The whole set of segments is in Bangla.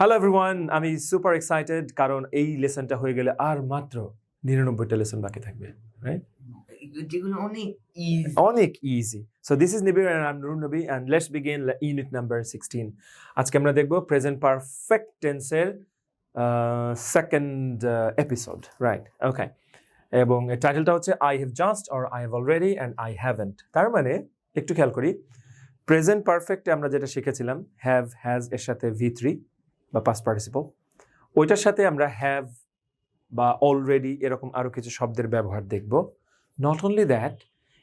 হ্যালো এভরিওয়ান আমি সুপার এক্সাইটেড কারণ এই লেসনটা হয়ে গেলে আর মাত্র নিরানব্বইটা লেসন বাকি থাকবে রাইট যেগুলো অনেক ইজি অনেক easy so this is Nibir and I Nurun Nabi and let's begin unit number sixteen আজকে আমরা দেখব প্রেজেন্ট পারফেক্ট টেন্সের সেকেন্ড এপিসোড রাইট ওকে এবং টাইটেলটা হচ্ছে I have just or I have already and I haven't তার মানে একটু খেয়াল করি প্রেজেন্ট পারফেক্টে আমরা যেটা শিখেছিলাম হ্যাভ হ্যাজ এর সাথে ভি থ্রি বা পাস পার্টিসিপল ওইটার সাথে আমরা হ্যাভ বা অলরেডি এরকম আরও কিছু শব্দের ব্যবহার দেখব। নট অনলি দ্যাট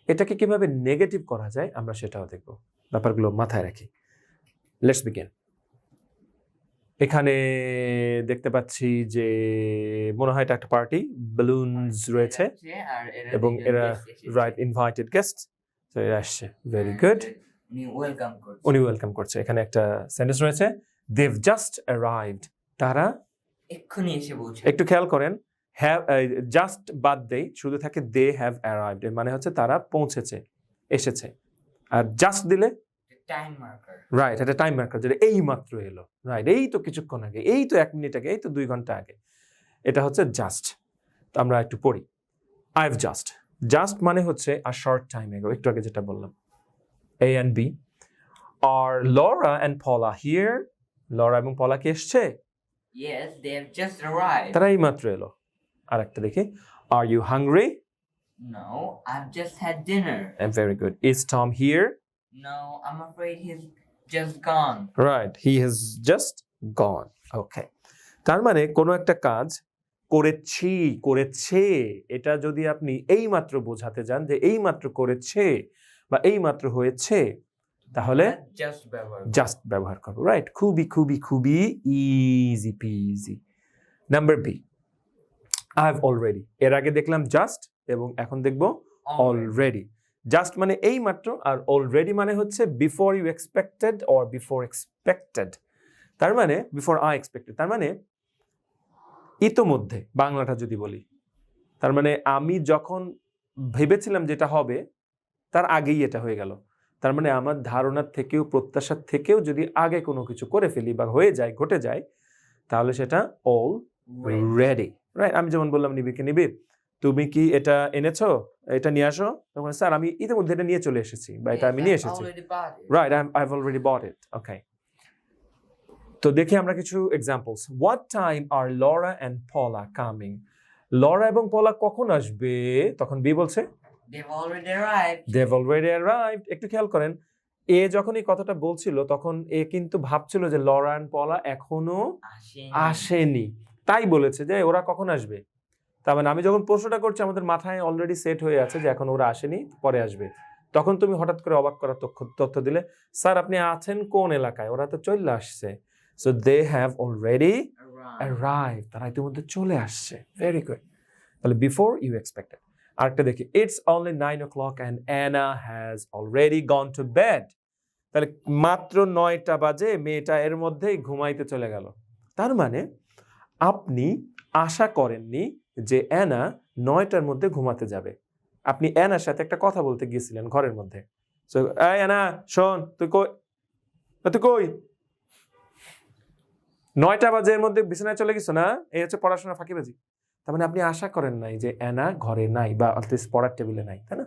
এটাকে কীভাবে নেগেটিভ করা যায় আমরা সেটাও দেখব। ব্যাপারগুলো মাথায় রাখি। লেটস বিগেন এখানে দেখতে পাচ্ছি যে মনে হয় এটা একটা পার্টি বেলুনস রয়েছে এবং এরা রাইট ইনভাইটেড গেস্ট তো এরা আসছে। ভেরি গুড উনি ওয়েলকাম উনি ওয়েলকাম করছে। এখানে একটা সেন্টেন্স রয়েছে। দেভ জাস্ট অ্যারাইভড তারা এক্ষুনি এসে পৌঁছে একটু খেয়াল করেন হ্যাভ জাস্ট বাদ দেই শুধু থাকে দে হ্যাভ অ্যারাইভড মানে হচ্ছে তারা পৌঁছেছে এসেছে। আর জাস্ট দিলে? টাইম মার্কার রাইট এটা টাইম মার্কার যেটা এই মাত্র এলো। রাইট এই তো কিছুক্ষণ আগে এই তো এক মিনিট আগে এই তো দুই ঘণ্টা আগে। এটা হচ্ছে জাস্ট তো আমরা একটু পড়ি। আই হ্যাভ জাস্ট জাস্ট মানে হচ্ছে আর শর্ট টাইম এগো একটু আগে যেটা বললাম। A and B are Laura and Paula here Laura এবং পলা কি এসছে? দে হ্যাভ জাস্ট অ্যারাইভড তারা এই মাত্র এলো। আর একটা দেখি are you hungry I have just had dinner very good is Tom here I'm afraid he is just gone right he has just gone okay তার মানে কোনো একটা কাজ করেছি করেছে। এটা যদি আপনি এই মাত্র বোঝাতে যান যে এই মাত্র করেছে বা এই মাত্র হয়েছে তাহলে জাস্ট ব্যবহার করব। রাইট খুবই খুবই খুবই easy peasy number B I have already এর আগে দেখলাম জাস্ট এবং এখন দেখব অলরেডি জাস্ট মানে এই মাত্র আর অলরেডি মানে হচ্ছে before you expected or before expected তার মানে বিফোর আই এক্সপেক্টেড তার মানে ইতোমধ্যে বাংলাটা যদি বলি। তার মানে আমি যখন ভেবেছিলাম যেটা হবে তার আগেই এটা হয়ে গেল। তার মানে আমার ধারণার থেকেও প্রত্যাশার থেকেও যদি আগে কোনো কিছু করে ফেলি বা হয়ে যায় ঘটে যায় তাহলে সেটা অল রেডি রাইট আমি যেমন বললাম নিবিড়কে নিবি তুমি কি এটা এনেছো? এটা নিয়ে আসো? তখন স্যার আমি ইতিমধ্যে এটা নিয়ে চলে এসেছি বা এটা আমি নিয়ে এসেছি। Right I have already bought it okay তো দেখি আমরা কিছু examples what time are Laura and Paula coming Laura এবং পলা কখন আসবে? তখন বি বলছে They've already arrived. একটু খেয়াল করেন এ যখন এই কথাটা বলছিল তখন এ কিন্তু ভাবছিল যে লরা অ্যান্ড পলা এখনও আসেনি। তাই বলেছে যে ওরা কখন আসবে? তার মানে আমি যখন প্রশ্নটা করছি আমাদের মাথায় অলরেডি সেট হয়ে আছে যে এখন ওরা আসেনি পরে আসবে। তখন তুমি হঠাৎ করে অবাক করার তথ্য তথ্য দিলে স্যার আপনি আছেন কোন এলাকায়? ওরা তো চলে আসছে। So they have already. Arrive তারা ইতিমধ্যে চলে আসছে। ভেরি গুড তাহলে বিফোর ইউ এক্সপেক্টেড আরেকটা দেখি it's only nine o'clock and Anna has already gone to bed তাহলে মাত্র নয়টা বাজে মেয়েটা এর মধ্যেই ঘুমাইতে চলে গেল। তার মানে আপনি আশা করেননি যে অ্যানা নয়টার মধ্যে ঘুমাতে যাবে। আপনি অ্যানার সাথে একটা কথা বলতে গিয়েছিলেন ঘরের মধ্যে। এই অ্যানা শোন, তুই কই? তুই কই? নয়টা বাজে এর মধ্যে বিছানায় চলে গেছো না? এই হচ্ছে পড়াশোনা ফাঁকিবাজি। তার মানে আপনি আশা করেন নাই যে অ্যানা ঘরে নাই বা অ্যাটলিস্ট পড়ার টেবিলে নাই তাই না?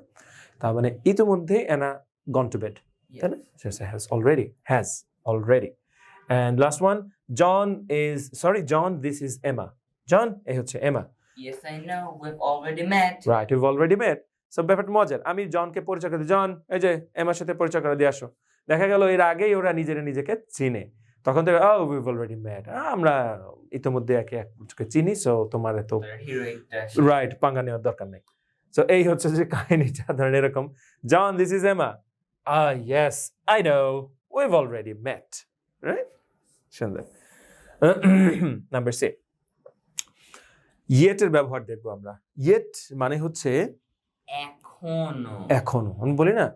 তার মানে ইতিমধ্যে অ্যানা গন টু বেড তাই না? Has already has already and last one John is sorry John this is Emma John এই হচ্ছে Emma Yes, I know. We've already met. Right you already met so ব্যাপারটা মজার আমি জনকে পরিচয় করে দিই। জন এই যে এমার সাথে পরিচয় করে দিয়ে আসো। দেখা গেল এর আগেই ওরা নিজেরা নিজেকে চিনে। তখন থেকে ও উইভ অলরেডি মেড আমরা ইতিমধ্যে একে এককে চিনি সো তোমার এত. রাইট পাঙ্গা নেওয়ার দরকার নেই। সো এই হচ্ছে যে কাহিনীটা ধরেন এরকম John this is Emma ah yes I know we've already met right সুন্দর। নাম্বার সি ইয়েটের ব্যবহার দেখব আমরা। ইয়েট মানে হচ্ছে এখনও। এখনও। আমি বলি না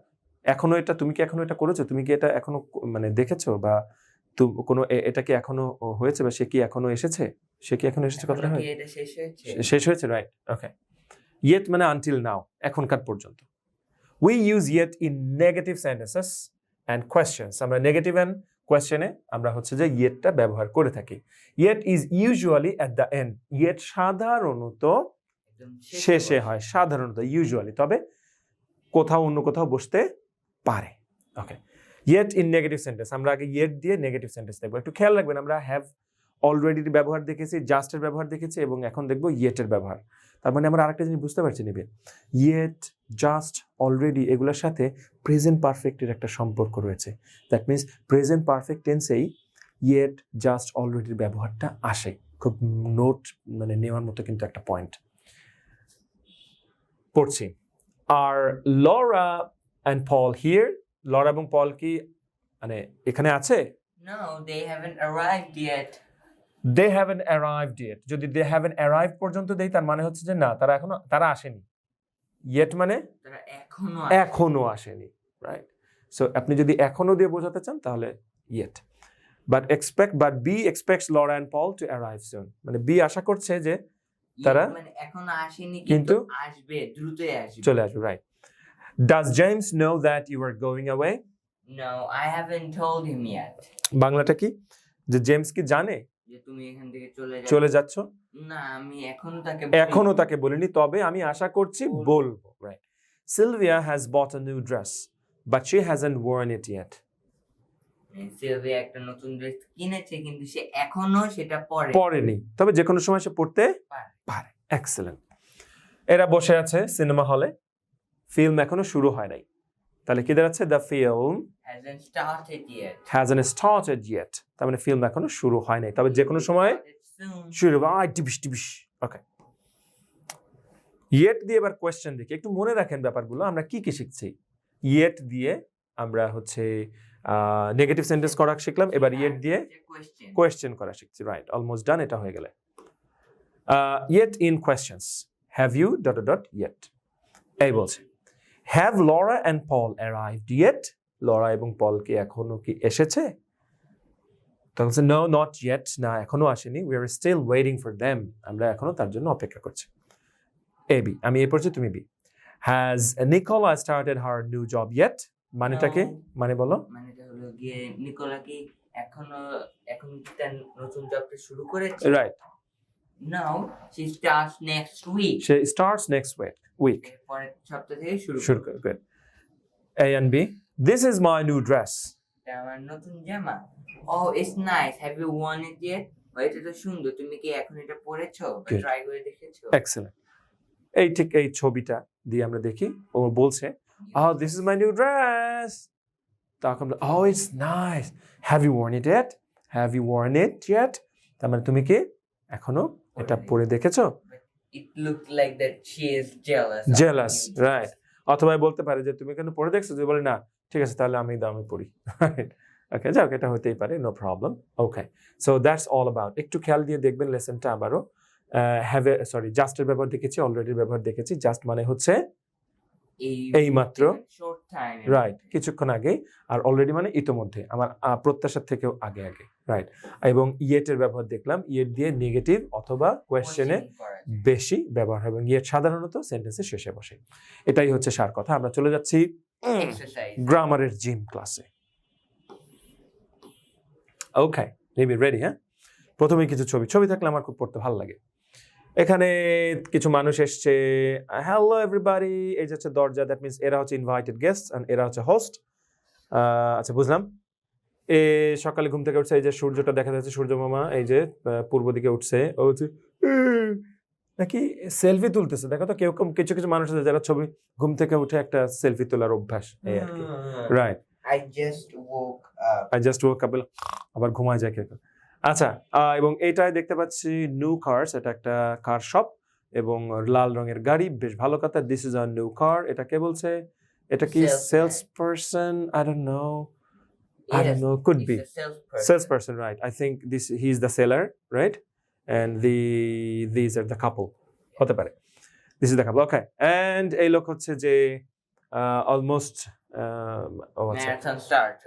এখনও এটা তুমি কি এখনও এটা করেছ? তুমি কি এটা এখনও মানে দেখেছ বা তু- কোনো এটা কি এখনও হয়েছে বা সে কি এখনও এসেছে? সে কি এখনও এসেছে কথাটা হয়? শেষ হয়েছে? শে- শেষ হয়েছে রাইট ওকে ইয়েট মানে আনটিল নাও এখনকার পর্যন্ত। We use yet in negative sentences and questions আমরা নেগেটিভ অ্যান্ড কোয়েশ্চেনে আমরা হচ্ছে যে ইয়েটটা ব্যবহার করে থাকি। Yet is usually at the end yet সাধারণত শেষে হয় সাধারণত ইউজুয়ালি তবে কোথাও অন্য কোথাও বসতে পারে। Okay yet in negative sentence আমরা আগে ইয়েট দিয়ে নেগেটিভ সেন্টেন্স দেখব। একটু খেয়াল রাখবেন, আমরা হ্যাভ অলরেডির ব্যবহার দেখেছি জাস্টের ব্যবহার দেখেছি, এবং এখন দেখব ইয়েটের ব্যবহার। তার মানে আমরা আরেকটা জিনিস বুঝতে পারছি নিবে ইয়েট জাস্ট অলরেডি এগুলোর সাথে প্রেজেন্ট পারফেক্টের একটা সম্পর্ক রয়েছে। দ্যাট মিনস প্রেজেন্ট পারফেক্ট টেন্সেই ইয়েট জাস্ট অলরেডির ব্যবহারটা আসে। খুব নোট মানে নেওয়ার মতো কিন্তু একটা পয়েন্ট পড়ছি। Are Laura and Paul here Laura এবং পল কি মানে এখানে আছে? No, they haven't arrived yet. They haven't arrived yet যদি দে হ্যাভেন অ্যারাইভ পর্যন্ত দেই তার মানে হচ্ছে যে না তারা এখনও তারা আসেনি। ইয়েট মানে? তারা এখনও এখনও আসেনি রাইট সো আপনি যদি এখনও দিয়ে বোঝাতে চান তাহলে yet but expect but B expects Laura and Paul to arrive soon মানে বি আশা করছে যে তারা- মানে এখনও আসেনি কিন্তু আসবে দ্রুতই আসবে। চলে আসবে right does James know that you are going away? No, I haven't told him yet. বাংলাটা কি? যে জেমস কি জানে? যে তুমি এখান থেকে চলে যাও চলে যাচ্ছ? না আমি এখনও তাকে এখনও তাকে বলিনি তবে আমি আশা করছি বলব। Right Sylvia has bought a new dress but she hasn't worn it yet Sylvia একটা নতুন ড্রেস কিনেছে কিন্তু সে এখনও সেটা পরে। পরেনি তবে যে কোনো সময় সে পড়তে পারে। পারে। এক্সেলেন্ট এরা বসে আছে সিনেমা হলে। ফিল্ম এখনও শুরু হয় নাই। তাহলে কি দাঁড়াচ্ছে? The film. Hasn't started yet তার মানে ফিল্ম এখনও শুরু হয় নাই। তবে যে কোনো সময় শুরু হবে। আই টিবিস ওকে ইয়েট দিয়ে এবার কোয়েশ্চেন দেখি। একটু মনে রাখেন ব্যাপারগুলো। আমরা কি কি শিখছি? ইয়েট দিয়ে আমরা হচ্ছে নেগেটিভ সেন্টেন্স করা শিখলাম। এবার ইয়েট দিয়ে কোয়েশ্চেন করা শিখছি। রাইট অলমোস্ট ডান এটা হয়ে গেলে। Yet in questions have you dot dot yet এই বলছে। Have Laura and Paul arrived yet Laura এবং পল কি এখনও কি এসেছে? তখন নো নট ইয়েট না এখনও আসেনি। We are still waiting for them আমরা এখনও তার জন্য অপেক্ষা করছি। এ বি আমি এ পড়ছি তুমি B has Nicola started her new job yet মানেটা কি? No. মানে বলো। মানে এটা হলো গিয়ে নিকোলা কি এখনও এখন তার নতুন জবটা শুরু করেছে? Right now she starts next week she starts next week week পরের সপ্তাহ থেকে শুরু Sure, করবে। good. good. A and B. This is my new dress. এটা আমার নতুন জামা। ও it's nice have you worn it yet এটা তো সুন্দর। তুমি কি এখন এটা পরেছো? ট্রাই করে দেখেছ? Excellent. এই ঠিক এই ছবিটা দিয়ে আমরা দেখি। ও বলছে oh this is my new dress. তখন oh it's nice. Have you worn it yet? Have you worn it yet? তার মানে তুমি কি এখনও এটা পরে দেখেছ? It look like that she is jealous jealous right অথবা বলতে পারে যে তুমি কেন পরে দেখছ? যে বলে না ঠিক আছে তাহলে আমি দাও আমি পড়ি। ওকে যাক এটা হতেই পারে no problem okay so that's all about একটু খেয়াল দিয়ে দেখবেন লেসনটা আবারও। হ্যাভ এ সরি জাস্টের ব্যবহার দেখেছি অলরেডির ব্যবহার দেখেছি জাস্ট মানে হচ্ছে এই মাত্র রাইট কিছুক্ষণ আগেই আর অলরেডি মানে ইতোমধ্যে আমার প্রত্যাশার থেকেও আগে আগে। রাইট এবং ইয়েটের ব্যবহার দেখলাম ইয়েট দিয়ে নেগেটিভ অথবা কোয়েশ্চেনে বেশি ব্যবহার হয় এবং ইয়েট সাধারণত সেন্টেন্সের শেষে বসে। এটাই হচ্ছে সার কথা। আমরা চলে যাচ্ছি এক্সারসাইজ গ্রামারের জিম ক্লাসে ওকে নিবি রেডি হ্যাঁ? প্রথমে কিছু ছবি। ছবি থাকলে আমার খুব পড়তে ভালো লাগে। এখানে কিছু মানুষ এসছে হ্যালো এভরিবাডি এই যে হচ্ছে দরজা দ্যাট মিনস এরা হচ্ছে ইনভাইটেড গেস্ট অ্যান্ড এরা হচ্ছে হোস্ট আচ্ছা বুঝলাম। এ সকালে ঘুম থেকে উঠছে এই যে সূর্যটা দেখা যাচ্ছে সূর্য মামা এই যে পূর্ব দিকে উঠছে ও হচ্ছে নাকি সেলফি তুলতেছে? দেখো তো কেউ কিছু কিছু মানুষ আছে যারা ছবি ঘুম থেকে উঠে একটা সেলফি তোলার অভ্যাস এই আর কি। Right I just up. I just up আবার ঘুমায় যায় কেউ। আচ্ছা এবং এটাই দেখতে পাচ্ছি নিউ কার্স এটা একটা কার শপ এবং লাল রঙের গাড়ি বেশ ভালো কথা this is a new car এটা কে বলছে? এটা কি sales person I don't know I don't know. Could he's be salesperson. salesperson, right? I think this he's the seller, right? And the these are the couple. হতে পারে this is the couple okay and এই লোক হচ্ছে যে almost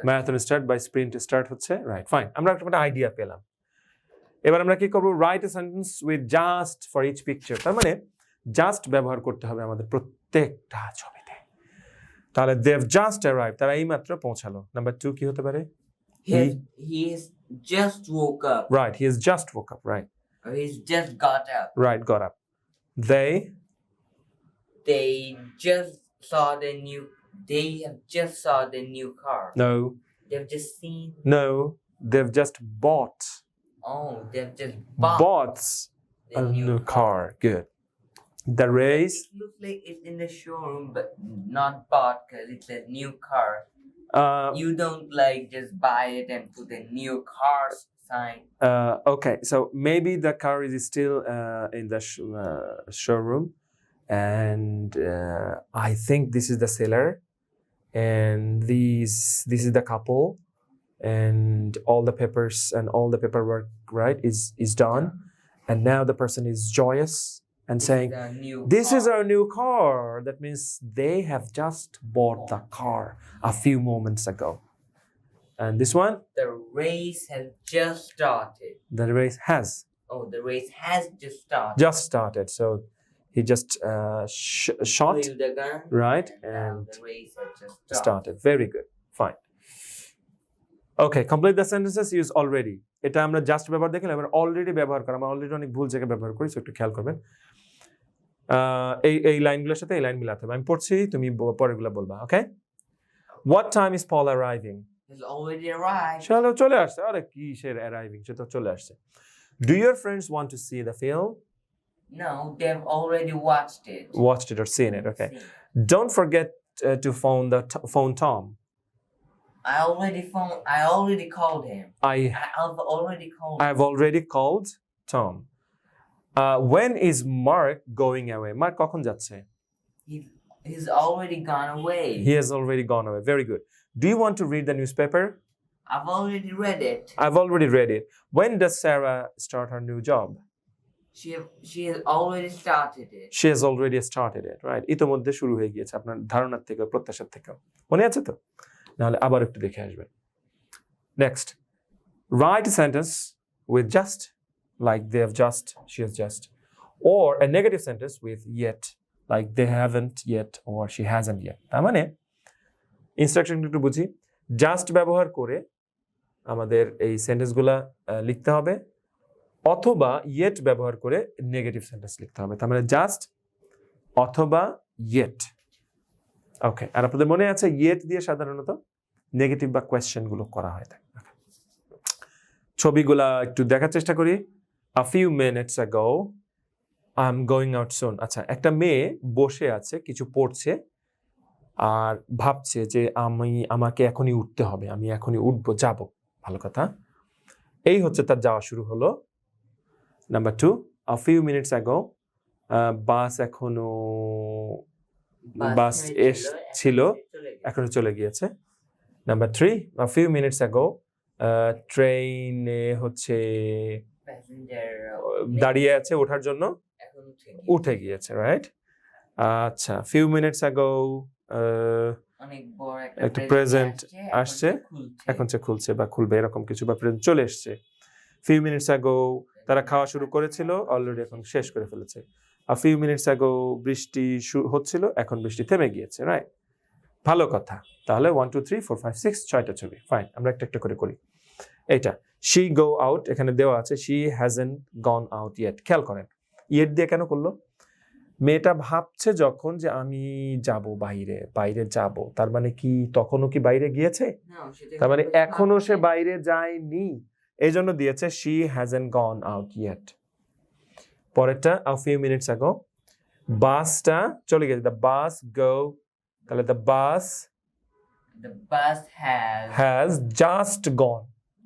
marathon start by sprint start হচ্ছে রাইট ফাইন আমরা একটা আইডিয়া পেলাম এবার আমরা কি করব right a sentence with just for each picture তার মানে জাস্ট ব্যবহার করতে হবে আমাদের প্রত্যেকটা ছবিতে তাহলে দেভ জাস্ট অ্যারাইভ তারা এইমাত্র পৌঁছালো নাম্বার টু কি হতে পারে He has, he has just woke up. right he has just woke up right Or he's just got up. right got up they They just saw the new. They have just saw the new car. no They've just seen. no they've just bought Oh, they've just bought, bought the a new car good the race It looks like it's in the showroom, but not bought because it's a new car. uh, You don't like just buy it and put a new car sign. Uh, okay, so maybe the car is still uh, in the sh- uh, showroom, and uh, I think this is the seller, and these this is the couple, and all the papers and all the paperwork right is is done, and now the person is joyous and This is saying, a new "This is car. our new car." That means they have just bought the car a few moments ago, and this one, The race has just started. the race has Oh, the race has just started. just started. So he just uh, sh- shot, Flew the gun. right? And, now And the race has just started. started. Very good. Fine. Okay, complete the sentences use already. এটা আমরা জাস্ট ব্যবহার দেখলাম এবার অলরেডি ব্যবহার করা আমরা অলরেডি অনেক ভুল জায়গায় ব্যবহার করি so একটু খেয়াল করবেন আহ, এই এই লাইনগুলোর সাথে এই লাইন মিলাতে হবে আমি পড়ছি তুমি ব- পরেরগুলো বলবা okay what time is Paul arriving Has already arrived. চলো চলে আসছে আরে কিসের অ্যারাইভিং সে তো চলে আসছে do your friends want to see the film No, they've already watched it. watched it or seen it okay Seen. Don't forget uh, to phone the t- phone Tom. I already phoned. I already called him. I I- I've already called. I've already called Tom. Uh, when is Mark going away? Mark কখন যাচ্ছে? He's he's already gone away. He has already gone away. Very good. Do you want to read the newspaper? I've already read it. I've already read it. When does Sarah start her new job? She she has already started it. She has already started it, right? ইতোমধ্যে শুরু হয়ে গিয়েছে আপনার ধারণার থেকে প্রত্যাশার থেকেও মনে আছে তো নাহলে আবার একটু দেখে আসবেন next right sentence with just like they have just she has just or a negative sentence with yet, like, they haven't yet or she hasn't yet. তার মানে ইনস্ট্রাকশন একটু বুঝি জাস্ট ব্যবহার করে আমাদের এই সেন্টেন্সগুলা লিখতে হবে, অথবা ইয়েট ব্যবহার করে নেগেটিভ সেন্টেন্স লিখতে হবে। তার মানে জাস্ট অথবা ইয়েট ওকে আর আপনাদের মনে আছে ইয়েট দিয়ে সাধারণত নেগেটিভ বা কোয়েশ্চেনগুলো করা হয়। থাকে ছবিগুলা একটু দেখার চেষ্টা করি। A few minutes ago I am going out soon আচ্ছা একটা মেয়ে বসে আছে কিছু পড়ছে আর ভাবছে যে আমি আমাকে এখনই উঠতে হবে আমি এখনই উঠবো যাব। ভালো কথা। এই হচ্ছে তার যাওয়া শুরু হলো। Number two a few minutes ago bus এখনও বাস এস ছিল, এখন চলে গিয়েছে। Number three a few minutes ago ট্রেনে হচ্ছে দাঁড়িয়ে আছে ওঠার জন্য? উঠে গিয়েছে। রাইট আচ্ছা ফিউ মিনিটস অ্যাগো একটা present আসছে, এখন সে খুলছে। বা খুলবে এরকম কিছু বা present চলে এসছে। ফিউ মিনিটস অ্যাগো তারা খাওয়া শুরু করেছিল অলরেডি এখন শেষ করে ফেলেছে। আ ফিউ মিনিটস অ্যাগো বৃষ্টি হচ্ছিল এখন বৃষ্টি থেমে গিয়েছে রাইট ভালো কথা। তাহলে one two three four five six ছয়টা ছবি। ফাইন আমরা একটা একটা করে করি। এইটা শি গো আউট এখানে দেওয়া আছে she hasn't gone out yet খেয়াল করেন ইয়েট দিয়ে কেন করল? মেয়েটা ভাবছে যখন যে আমি যাব বাইরে বাইরে যাব তার মানে কি তখনও কি বাইরে গিয়েছে? তার মানে এখনও সে বাইরে যায়নি এই জন্য দিয়েছে she hasn't gone out yet পরেরটা আ ফিউ মিনিটস আগো বাসটা চলে গেছে দ্য বাস গো তাহলে the bus The bus has has just gone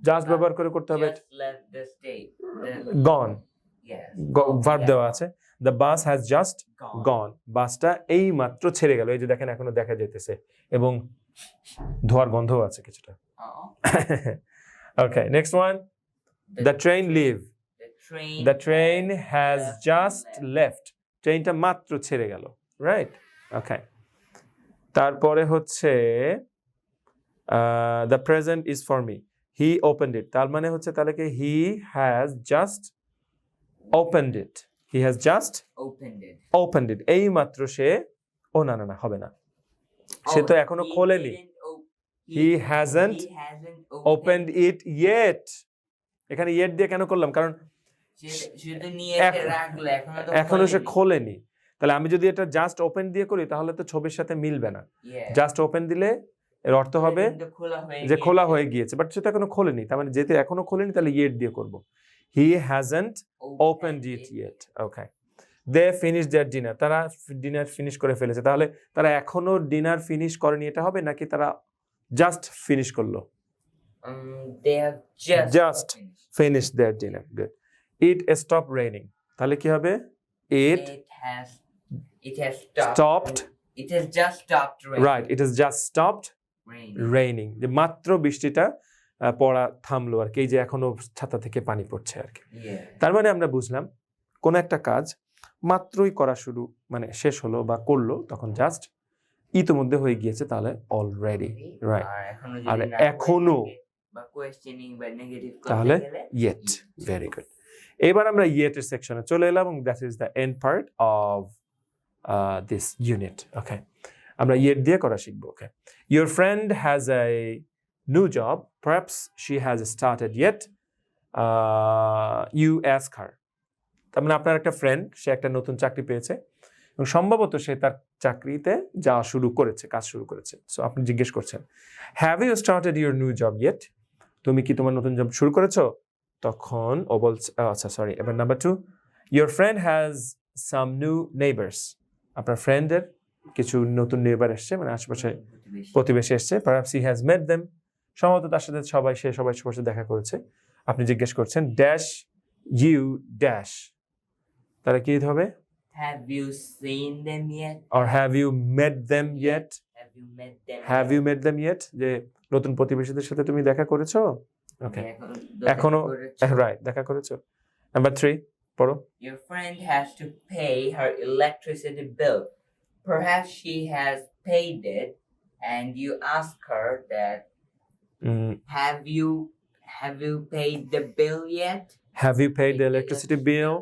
just ব্যবহার করে করতে হবে। গন. ভার্ব দেওয়া আছে। The bus has just gone বাসটা এই মাত্র ছেড়ে গেল। এই যে দেখেন এখনও দেখা যেতেছে এবং ধোয়ার গন্ধও আছে কিছুটা। Okay next one the train leave The train. The train has left. Just. Left ট্রেনটা মাত্র ছেড়ে গেল। রাইট ওকে তারপরে হচ্ছে the present is for me he opened it তার মানে হচ্ছে তাহলে কি he has just opened it he has just opened it. Opened it এই মাত্র সে ও না না না হবে না। সে Oh, তো এখনও খোলেনি। He hasn't opened it yet এখানে ইয়েট দিয়ে কেন করলাম? কারণ এখনও সে। খোলেনি। তাহলে আমি যদি এটা জাস্ট ওপেন দিয়ে করি তাহলে তো ছবির সাথে মিলবে না। জাস্ট ওপেন দিলে এর অর্থ হবে যে খোলা হয়ে গিয়েছে বাট সেটা এখনও খোলেনি তার মানে যেহেতু এখনও খোলেনি তাহলে ইয়েট দিয়ে করব he hasn't opened it yet okay they finish their dinner তারা ডিনার ফিনিশ করে ফেলেছে তাহলে তারা এখনও ডিনার ফিনিশ করেনি এটা হবে নাকি তারা জাস্ট ফিনিশ করল finished. Finish their dinner good it stop raining তাহলে কি হবে ইট it has stopped. stopped It has just stopped raining. Right it is just stopped Raining. Raining যে মাত্র বৃষ্টিটা পড়া থামলো আর কি। এই যে এখনও ছাতা থেকে পানি পড়ছে আর কি। তার মানে আমরা বুঝলাম কোন একটা কাজ মাত্রই করা শুরু মানে শেষ হলো বা করল তখন জাস্ট ইতিমধ্যে হয়ে গিয়েছে তাহলে অলরেডি right. আর এখনও তাহলে ইয়েট ভেরি গুড এবার আমরা ইয়েটের সেকশনে চলে এলাম that is the end part of this unit okay আমরা ইয়েট দিয়ে করা শিখব okay your friend has a new job perhaps she has started yet you ask her তার মানে আপনার একটা ফ্রেন্ড সে একটা নতুন চাকরি পেয়েছে এবং সম্ভবত সে তার চাকরিতে যাওয়া শুরু করেছে, কাজ শুরু করেছে। সো আপনি জিজ্ঞেস করছেন have you started your new job yet তুমি কি তোমার নতুন জব শুরু করেছ? তখন ও বলছে আচ্ছা সরি এবার number two your friend has some new neighbours আপনার ফ্রেন্ডের কিছু নতুন নেইবার এসছে মানে আশেপাশে প্রতিবেশী। এসছে perhaps he has made them সম্ভবত তার সাথে সবাই সে সবাই সাথে দেখা করেছে। আপনি জিজ্ঞেস করছেন ড্যাশ ইউ ড্যাশ তাহলে কি হবে? Have you seen them yet? Have met them? যে নতুন প্রতিবেশীদের সাথে তুমি দেখা করেছ? ওকে এখনও রাইট দেখা করেছ। নাম্বার থ্রি পড়ো। Your friend has to pay her electricity bill. Perhaps she has paid it, and you ask her that mm. have you have you paid the bill yet? You paid Paid the electricity bill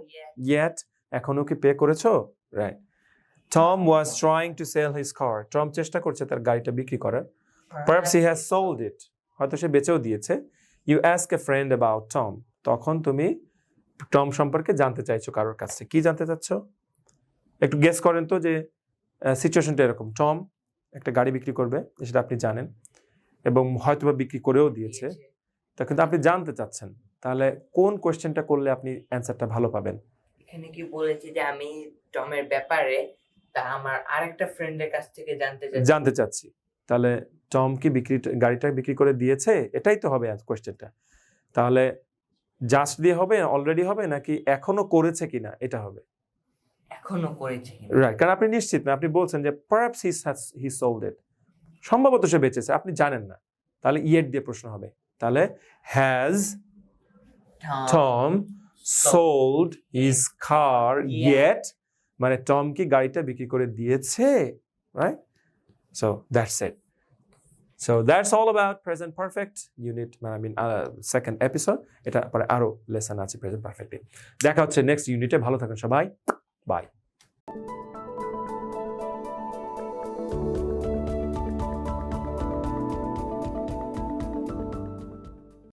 yet? এখনও কি পে করেছ? Right Tom was trying to sell his car Tom চেষ্টা করছে তার গাড়িটা বিক্রি করার। Perhaps he has sold it হয়তো সে বেচেও দিয়েছে। You ask a friend about Tom তখন তুমি টম সম্পর্কে জানতে চাইছো কারোর কাছে কি জানতে চাচ্ছ? একটু গেস করেন তো যে সিচুয়েশনটা এরকম। টম একটা গাড়ি বিক্রি করবে সেটা আপনি জানেন এবং হয়তোবা বিক্রি করেও দিয়েছে। তা কিন্তু আপনি জানতে চাচ্ছেন। তাহলে কোন কোয়েশ্চেনটা করলে আপনি অ্যান্সারটা ভালো পাবেন? এখানে কি বলেছে যে আমি টমের ব্যাপারে তা আমার আরেকটা ফ্রেন্ডের কাছ থেকে জানতে চাই জানতে চাচ্ছি। তাহলে টম কি বিক্রি গাড়িটা বিক্রি করে দিয়েছে? এটাই তো হবে কোয়েশ্চেনটা তাহলে জাস্ট দিয়ে হবে অলরেডি হবে নাকি এখনও করেছে কিনা? এটা হবে। এখনও করেছে রাইট কারণ আপনি নিশ্চিত না আপনি বলছেন যে পারহাপস হি হি সোল্ড ইট সম্ভবত সে বেঁচেছে আপনি জানেন না। তাহলে ইয়েট দিয়ে প্রশ্ন হবে তাহলে has Tom sold his car yet মানে টম কি গাড়িটা বিক্রি করে দিয়েছে? Right so that's it so that's all about present perfect unit I mean second episode এটা পরে আরও লেসন আছে প্রেজেন্ট পারফেক্টে দেখা হচ্ছে নেক্সট ইউনিটে ভালো থাকুন সবাই। বাই